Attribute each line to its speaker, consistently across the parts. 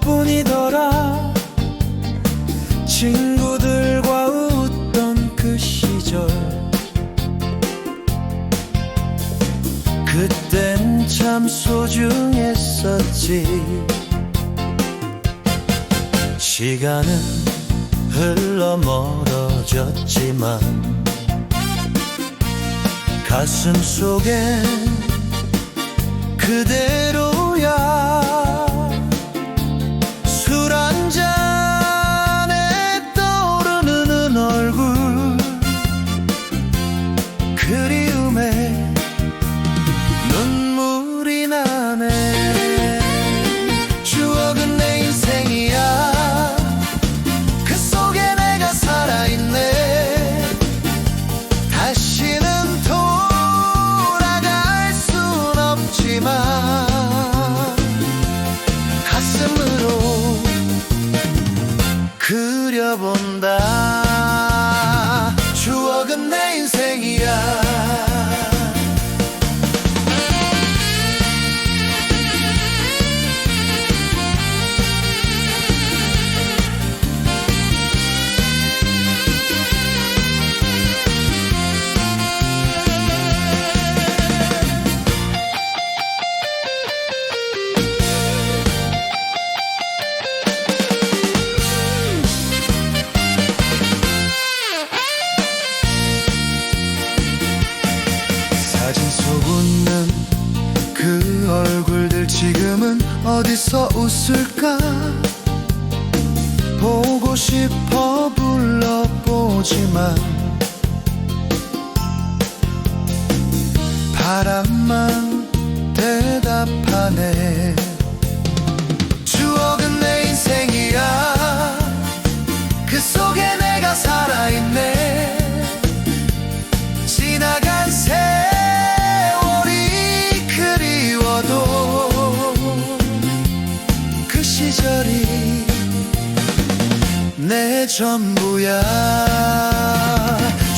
Speaker 1: 뿐이더라. 친구들과 웃던 그 시절. 그땐 참 소중했었지. 시간은 흘러 멀어졌지만 가슴 속엔 그대 그리움에 눈물이 나네. 추억은 내 인생이야. 그 속에 내가 살아있네. 다시는 돌아갈 순 없지만 가슴으로 그려본다 사진 속 웃는 그 얼굴들 지금은 어디서 웃을까? 보고 싶어 불러보지만 바람만 대답하네 전부야.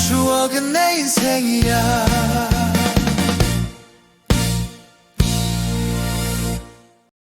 Speaker 1: 추억은 내 인생이야